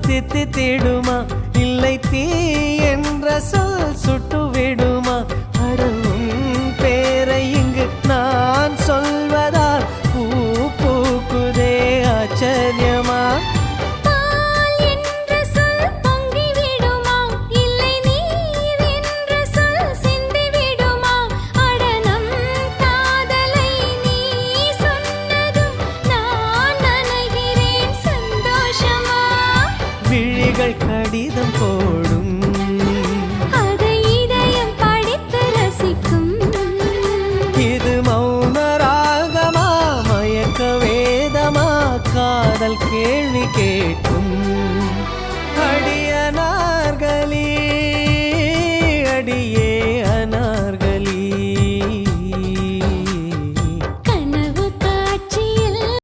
தித்தித்திடுமா இல்லை தீ என்ற சொல் சுட்டு விடுமா? அடவும் பேரை இங்கு நான் சொல்வதால் பூ பூக்குதே ஆச்சரியமா? விழிகள் கடிதம் போடும். இது மௌன ராகமா மயக்க வேதமா காதல் கேள்வி கேட்கும். அடிய நார்களி அடியே